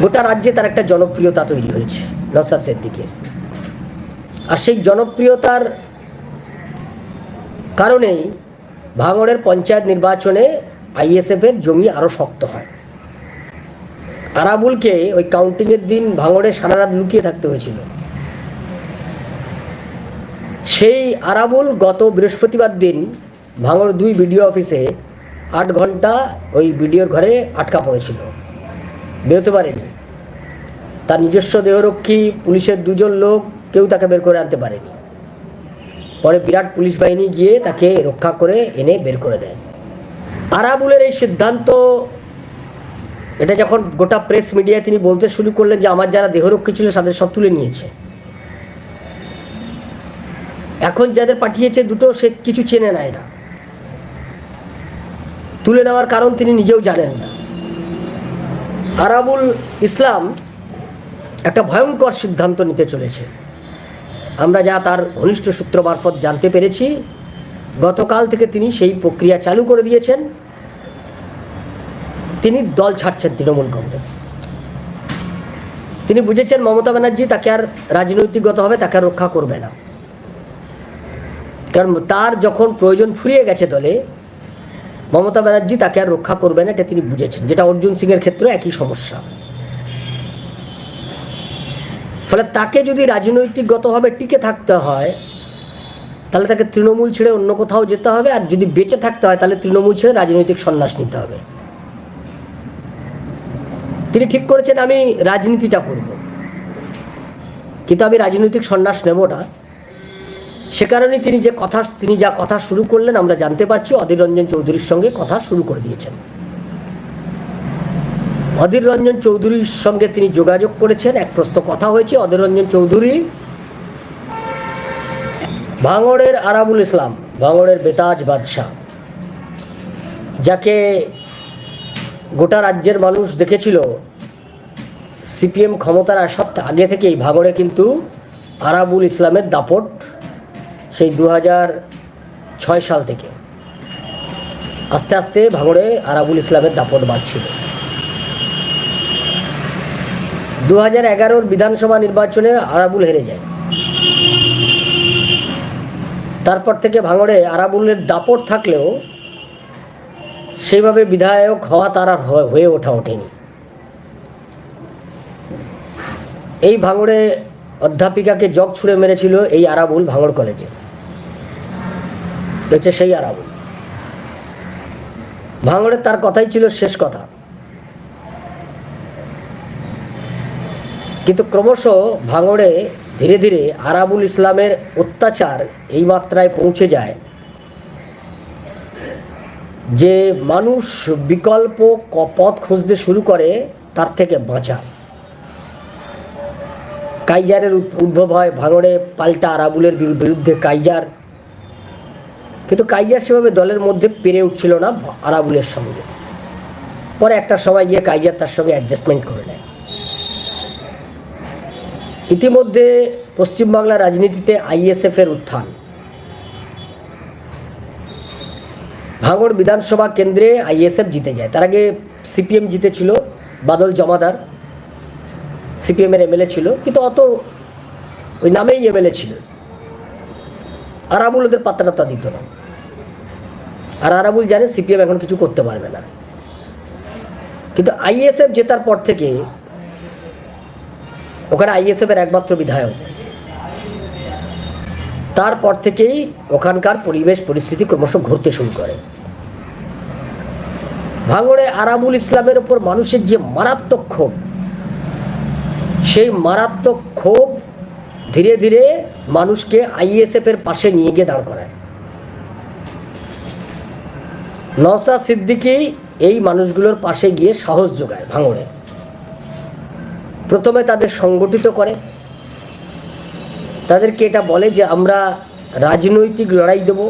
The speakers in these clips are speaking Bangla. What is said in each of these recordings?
গোটা রাজ্যে তার একটা জনপ্রিয়তা তৈরি হয়েছে নওসাদ সিদ্দিকের। আর সেই জনপ্রিয়তার কারণেই ভাঙড়ের পঞ্চায়েত নির্বাচনে আইএসএফের জমি আরও শক্ত হয়। আরাবুলকে ওই কাউন্টিংয়ের দিন ভাঙড়ে সারা রাত লুকিয়ে থাকতে হয়েছিল। সেই আরাবুল গত বৃহস্পতিবার দিন ভাঙড় দুই বিডিও অফিসে আট ঘণ্টা ওই বিডিওর ঘরে আটকা পড়েছিল। বেরোতে পারেনি। তার নিজস্ব দেহরক্ষী, পুলিশের দুজন লোক কেউ তাকে বের করে আনতে পারেনি। পরে বিরাট পুলিশ বাহিনী গিয়ে তাকে রক্ষা করে এনে বের করে দেয়। আরাবুলের এই সিদ্ধান্ত, এটা যখন গোটা প্রেস মিডিয়ায় তিনি বলতে শুরু করলেন যে আমার যারা দেহরক্ষী ছিল তাদের সব তুলে নিয়েছে। এখন যাদের পাঠিয়েছে দুটো, সে কিছু চেনে নেয় না তুলে নেওয়ার কারণ তিনি নিজেও জানেন না। আরাবুল ইসলাম একটা ভয়ঙ্কর সিদ্ধান্ত নিতে চলেছে। আমরা যা তার ঘনিষ্ঠ সূত্র মারফত জানতে পেরেছি, গতকাল থেকে তিনি সেই প্রক্রিয়া চালু করে দিয়েছেন। তিনি দল ছাড়ছেন তৃণমূল কংগ্রেস। তিনি বুঝেছেন মমতা ব্যানার্জি তাকে আর রাজনৈতিকগতভাবে তাকে আর রক্ষা করবে না। কারণ তার যখন প্রয়োজন ফুরিয়ে গেছে দলে মমতা ব্যানার্জি তাকে আর রক্ষা করবে না, এটা তিনি বুঝেছেন। যেটা অর্জুন সিংয়ের ক্ষেত্রে একই সমস্যা। ফলে তাকে যদি রাজনৈতিকগতভাবে টিকে থাকতে হয়, তাহলে তাকে তৃণমূল ছেড়ে অন্য কোথাও যেতে হবে, আর যদি বেঁচে থাকতে হয়, তাহলে তৃণমূল ছেড়ে রাজনৈতিক সন্ন্যাস নিতে হবে। তিনি ঠিক করেছেন, আমি রাজনীতিটা করব। কিন্তু আমি রাজনৈতিক সন্ন্যাস নেব না। সে কারণে তিনি যে কথা, তিনি যা কথা শুরু করলেন, আমরা জানতে পারছি অধীর রঞ্জন চৌধুরীর সঙ্গে কথা শুরু করে দিয়েছেন। অধীর রঞ্জন চৌধুরীর সঙ্গে তিনি যোগাযোগ করেছেন, এক প্রস্ত কথা হয়েছে, অধীর রঞ্জন চৌধুরী ভাঙড়ের আরাবুল ইসলাম, ভাঙড়ের বেতাজ বাদশাহ, যাকে গোটা রাজ্যের মানুষ দেখেছিল, সিপিএম ক্ষমতার আসার আগে থেকেই ভাঙড়ে কিন্তু আরাবুল ইসলামের দাপট সেই দু ছয় সাল থেকে আস্তে আস্তে ভাঙড়ে আরাবুল ইসলামের দাপট বাড়ছিল। দু হাজার এগারোর বিধানসভা নির্বাচনে আরাবুল হেরে যায়। তারপর থেকে ভাঙড়ে আরাবুলের দাপট থাকলেও সেইভাবে বিধায়ক হওয়া তার আর হয়ে ওঠা ওঠেনি। এই ভাঙড়ে অধ্যাপিকাকে জগ ছুঁড়ে মেরেছিল এই আরাবুল ভাঙড় কলেজে। হচ্ছে সেই আরাবুল ভাঙড়ে তার কথাই ছিল শেষ কথা। কিন্তু ক্রমশ ভাঙড়ে ধীরে ধীরে আরাবুল ইসলামের অত্যাচার এই মাত্রায় পৌঁছে যায়। যে মানুষ বিকল্প পথ খুঁজতে শুরু করে, তার থেকে বাঁচার। কাইজারের উদ্ভব হয় ভাঙড়ে পাল্টা আরাবুলের বিরুদ্ধে। কাইজার কিন্তু কাইজার সেভাবে দলের মধ্যে পেরে উঠছিল না আরাবুলের সঙ্গে। পরে একটা সময় গিয়ে কাইজার তার সঙ্গে অ্যাডজাস্টমেন্ট করে নেয়। ইতিমধ্যে পশ্চিমবাংলার রাজনীতিতে আইএসএফের উত্থান। ভাঙড় বিধানসভা কেন্দ্রে আইএসএফ জিতে যায়। তার আগে সিপিএম জিতেছিল, বাদল জমাদার সিপিএমের এমএলএ ছিল, কিন্তু অত ওই নামেই এমএলএ ছিল। আরাবুল ওদের পাত্তাটা দিত না। আর আরাবুল জানে সিপিএম এখন কিছু করতে পারবে না। কিন্তু আইএসএফ জেতার পর থেকে ওখানে আইএসএফের একমাত্র বিধায়ক। তারপর থেকেই ওখানকার পরিবেশ পরিস্থিতি ক্রমশ ঘুরতে শুরু করে। ভাঙড়ে আরাবুল ইসলামের ওপর মানুষের যে মারাত্মক ক্ষোভ, সেই মারাত্মক ক্ষোভ ধীরে ধীরে মানুষকে আইএসএফ এর পাশে নিয়ে গিয়ে দাঁড় করায়। নওসা সিদ্দিকি এই মানুষগুলোর পাশে গিয়ে সাহস যোগায় ভাঙড়ে। প্রথমে তাদের সংগঠিত করে। তাদেরকে এটা বলে যে, আমরা রাজনৈতিক লড়াই দেব।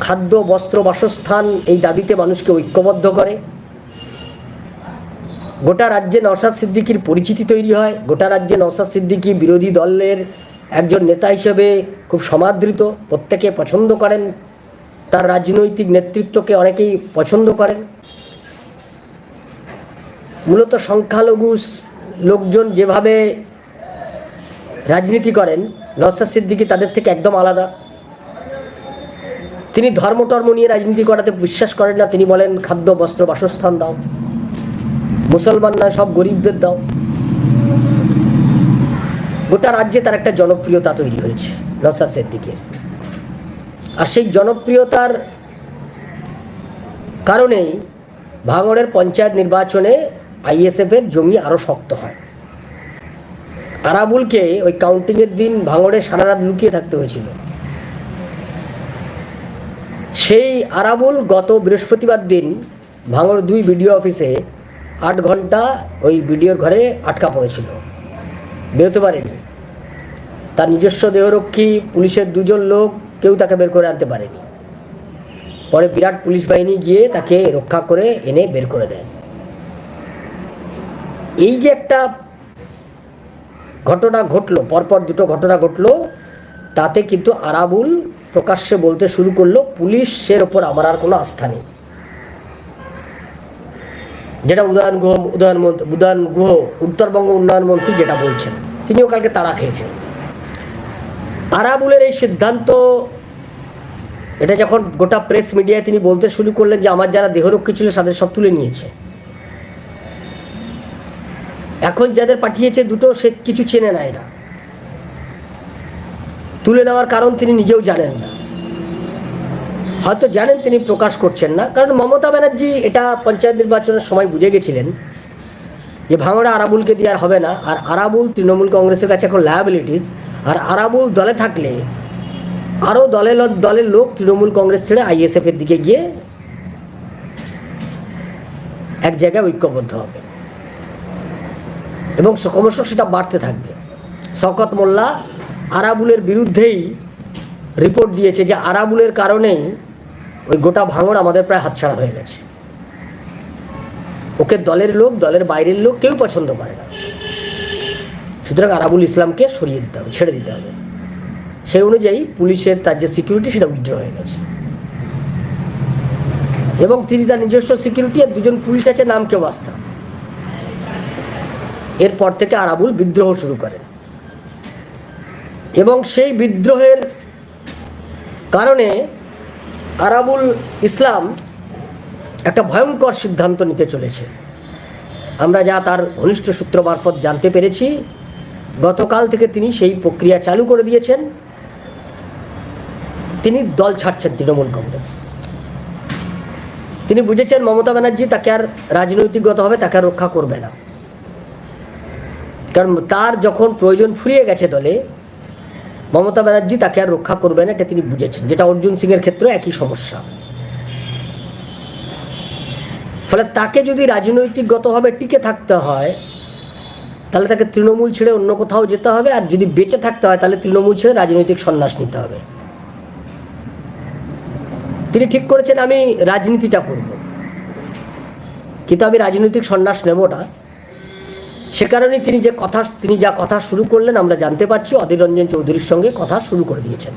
খাদ্য, বস্ত্র, বাসস্থান এই দাবিতে মানুষকে ঐক্যবদ্ধ করে। গোটা রাজ্যে নওশাদ সিদ্দিকির পরিচিতি তৈরি হয়। গোটা রাজ্যে নওশাদ সিদ্দিকি বিরোধী দলের একজন নেতা হিসেবে খুব সমাদৃত। প্রত্যেকে পছন্দ করেন তার রাজনৈতিক নেতৃত্বকে অনেকেই পছন্দ করেন। মূলত সংখ্যালঘু লোকজন যেভাবে রাজনীতি করেন নওসাদ সিদ্দিকি তাদের থেকে একদম আলাদা। তিনি ধর্ম টর্ম নিয়ে রাজনীতি করাতে বিশ্বাস করেন না। তিনি বলেন, খাদ্য, বস্ত্র, বাসস্থান দাও। মুসলমান নয়, সব গরিবদের দাও। গোটা রাজ্যে তার একটা জনপ্রিয়তা তৈরি হয়েছে নওসাদ সিদ্দিকের। আর সেই জনপ্রিয়তার কারণেই ভাঙড়ের পঞ্চায়েত নির্বাচনে আইএসএফের জমি আরও শক্ত হয়। আরাবুলকে ওই কাউন্টিংয়ের দিন ভাঙড়ে সারা রাত লুকিয়ে থাকতে হয়েছিল। সেই আরাবুল গত বৃহস্পতিবার দিন ভাঙড় দুই বিডিও অফিসে আট ঘণ্টা ওই বিডিওর ঘরে আটকা পড়েছিল। বেরোতে পারেনি। তার নিজস্ব দেহরক্ষী, পুলিশের দুজন লোক কেউ তাকে বের করে আনতে পারেনি। পরে বিরাট পুলিশ বাহিনী গিয়ে তাকে রক্ষা করে এনে বের করে দেয়। এই যে একটা ঘটনা ঘটলো, পরপর দুটো ঘটনা ঘটলো, তাতে কিন্তু আরাবুল প্রকাশ্যে বলতে শুরু করল, পুলিশের ওপর আমার আর কোনো আস্থা নেই। যেটা উদয়ন গুহ, উদয়ন উদয়ন গুহ, উত্তরবঙ্গ উন্নয়ন মন্ত্রী যেটা বলছেন, তিনিও কালকে তাড়া খেয়েছেন। আরাবুলের এই সিদ্ধান্ত, এটা যখন গোটা প্রেস মিডিয়ায় তিনি বলতে শুরু করলেন যে আমার যারা দেহরক্ষী ছিল তাদের সব তুলে নিয়েছে। এখন যাদের পাঠিয়েছে দুটো, সে কিছু চেনে না এরা। তুলে নেওয়ার কারণ তিনি নিজেও জানেন না। হয়তো জানেন তিনি প্রকাশ করছেন না, কারণ মমতা ব্যানার্জি এটা পঞ্চায়েত নির্বাচনের সময় বুঝে গেছিলেন যে ভাঙড়া আরাবুলকে দিয়ে আর হবে না। আর আরাবুল তৃণমূল কংগ্রেসের কাছে এখন লায়াবিলিটিস আর আরাবুল দলে থাকলে, আরও দলে দলের লোক তৃণমূল কংগ্রেস ছেড়ে আইএসএফের দিকে গিয়ে এক জায়গায় ঐক্যবদ্ধ হবে। এবং ক্রমশ সেটা বাড়তে থাকবে। শকত মোল্লা আরাবুলের বিরুদ্ধেই রিপোর্ট দিয়েছে যে আরাবুলের কারণেই ওই গোটা ভাঙড় আমাদের প্রায় হাতছাড়া হয়ে গেছে। ওকে দলের লোক, দলের বাইরের লোক কেউ পছন্দ করে না। সুতরাং আরাবুল ইসলামকে সরিয়ে দিতে হবে, ছেড়ে দিতে হবে। সেই অনুযায়ী পুলিশের তার যে সিকিউরিটি সেটা উইথড্র হয়ে গেছে। এবং তিনি তার নিজস্ব সিকিউরিটি আর দুজন পুলিশ আছে, নাম কেউ বাস্তা এরপর থেকে আরাবুল বিদ্রোহ শুরু করেন। এবং সেই বিদ্রোহের কারণে আরাবুল ইসলাম একটা ভয়ঙ্কর সিদ্ধান্ত নিতে চলেছে। আমরা যা তার ঘনিষ্ঠ সূত্র মারফত জানতে পেরেছি গতকাল থেকে তিনি সেই প্রক্রিয়া চালু করে দিয়েছেন। তিনি দল ছাড়ছেন তৃণমূল কংগ্রেস। তিনি বুঝেছেন মমতা ব্যানার্জি তাকে আর রাজনৈতিকগতভাবে তাকে আর রক্ষা করবে না। কারণ তার যখন প্রয়োজন ফুরিয়ে গেছে দলে, মমতা ব্যানার্জি তাকে আর রক্ষা করবে না, এটা তিনি বুঝেছেন। যেটা অর্জুন সিংয়ের ক্ষেত্রে একই সমস্যা। ফলে তাকে যদি রাজনৈতিকগতভাবে টিকে থাকতে হয় তাহলে তাকে তৃণমূল ছেড়ে অন্য কোথাও যেতে হবে, আর যদি বেঁচে থাকতে হয় তাহলে তৃণমূল ছেড়ে রাজনৈতিক সন্ন্যাস নিতে হবে। তিনি ঠিক করেছেন, আমি রাজনীতিটা করব। কিন্তু আমি রাজনৈতিক সন্ন্যাস নেব না। সে কারণে তিনি যে কথা, তিনি যা কথা শুরু করলেন, আমরা জানতে পারছি অধীর রঞ্জন চৌধুরীর সঙ্গে কথা শুরু করে দিয়েছেন।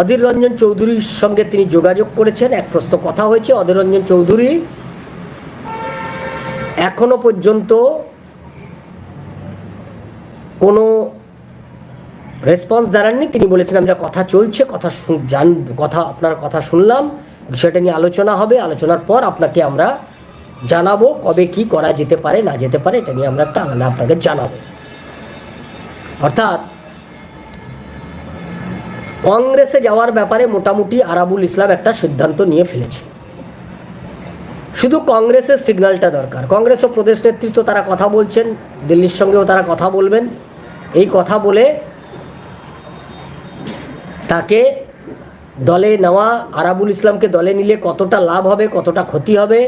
অধীর রঞ্জন চৌধুরীর সঙ্গে তিনি যোগাযোগ করেছেন, এক প্রশ্ন কথা হয়েছে, অধীর রঞ্জন চৌধুরী এখনও পর্যন্ত কোনো রেসপন্স জানাননি। তিনি বলেছেন, আমরা কথা চলছে, কথা জান, কথা, আপনার কথা শুনলাম। বিষয়টা নিয়ে আলোচনা হবে। আলোচনার পর আপনাকে আমরা জানাব কবে কি করা যেতে পারে, না যেতে পারে, এটা নিয়ে আমরা একটা আলাদা আপনাকে জানাব। অর্থাৎ কংগ্রেসে যাওয়ার ব্যাপারে মোটামুটি আরাবুল ইসলাম একটা সিদ্ধান্ত নিয়ে ফেলেছে। শুধু কংগ্রেসের সিগন্যালটা দরকার। কংগ্রেস ও প্রদেশ নেতৃত্ব তারা কথা বলছেন, দিল্লির সঙ্গেও তারা কথা বলবেন। এই কথা বলে তাকে দলে নেওয়া, আরাবুল ইসলামকে দলে নিলে কতটা লাভ হবে, কতটা ক্ষতি হবে,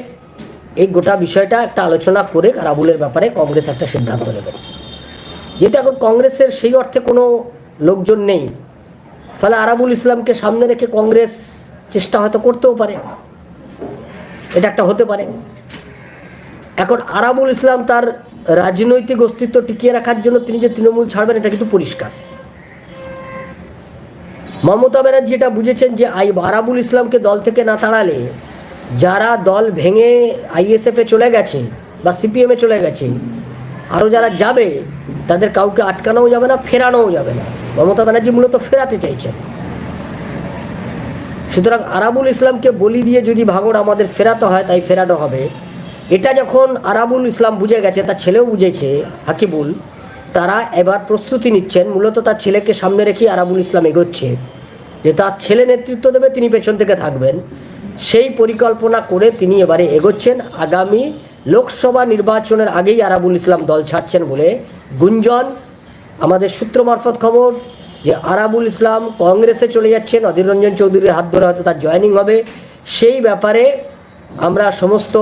এই গোটা বিষয়টা একটা আলোচনা করে আরাবুলের ব্যাপারে কংগ্রেস একটা সিদ্ধান্ত নেবেন যেহেতু এখন কংগ্রেসের সেই অর্থে কোনো লোকজন নেই। ফলে আরাবুল ইসলামকে সামনে রেখে কংগ্রেস চেষ্টা হয়তো করতেও পারে। এটা একটা হতে পারে। এখন আরাবুল ইসলাম তার রাজনৈতিক অস্তিত্ব টিকিয়ে রাখার জন্য তিনি যে তৃণমূল ছাড়বেন, এটা কিন্তু পরিষ্কার। মমতা ব্যানার্জি এটা বুঝেছেন যে আই আরাবুল ইসলামকে দল থেকে না তাড়ালে যারা দল ভেঙে আইএসএফে চলে গেছে বা সিপিএমে চলে গেছে আরও যারা যাবে, তাদের কাউকে আটকানোও যাবে না, ফেরানোও যাবে না। মমতা ব্যানার্জি মূলত ফেরাতে চাইছেন। সুতরাং আরাবুল ইসলামকে বলি দিয়ে যদি ভাঙড় আমাদের ফেরাতে হয়, তাই ফেরানো হবে। এটা যখন আরাবুল ইসলাম বুঝে গেছে, তার ছেলেও বুঝেছে, হাকিবুল, তারা এবার প্রস্তুতি নিচ্ছেন। মূলত তার ছেলেকে সামনে রেখে আরাবুল ইসলাম এগোচ্ছে। যে তার ছেলে নেতৃত্ব দেবে, তিনি পেছন থেকে থাকবেন। সেই পরিকল্পনা করে তিনি এবারে এগোচ্ছেন। আগামী লোকসভা নির্বাচনের আগেই আরাবুল ইসলাম দল ছাড়ছেন বলে গুঞ্জন। আমাদের সূত্র মারফত খবর যে আরাবুল ইসলাম কংগ্রেসে চলে যাচ্ছেন অধীর রঞ্জন চৌধুরীর হাত ধরে হয়তো তার জয়েনিং হবে। সেই ব্যাপারে আমরা সমস্ত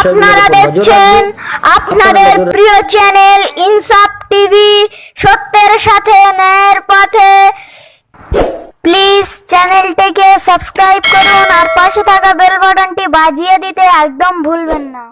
আপনারা দেখছেন আপনাদের প্রিয় চ্যানেল ইনসাফ টিভি সত্যের সাথে ন্যায়ের পথে। প্লিজ চ্যানেলটিকে সাবস্ক্রাইব করুন আর পাশে থাকা বেল বাটনটি বাজিয়ে দিতে একদম ভুলবেন না।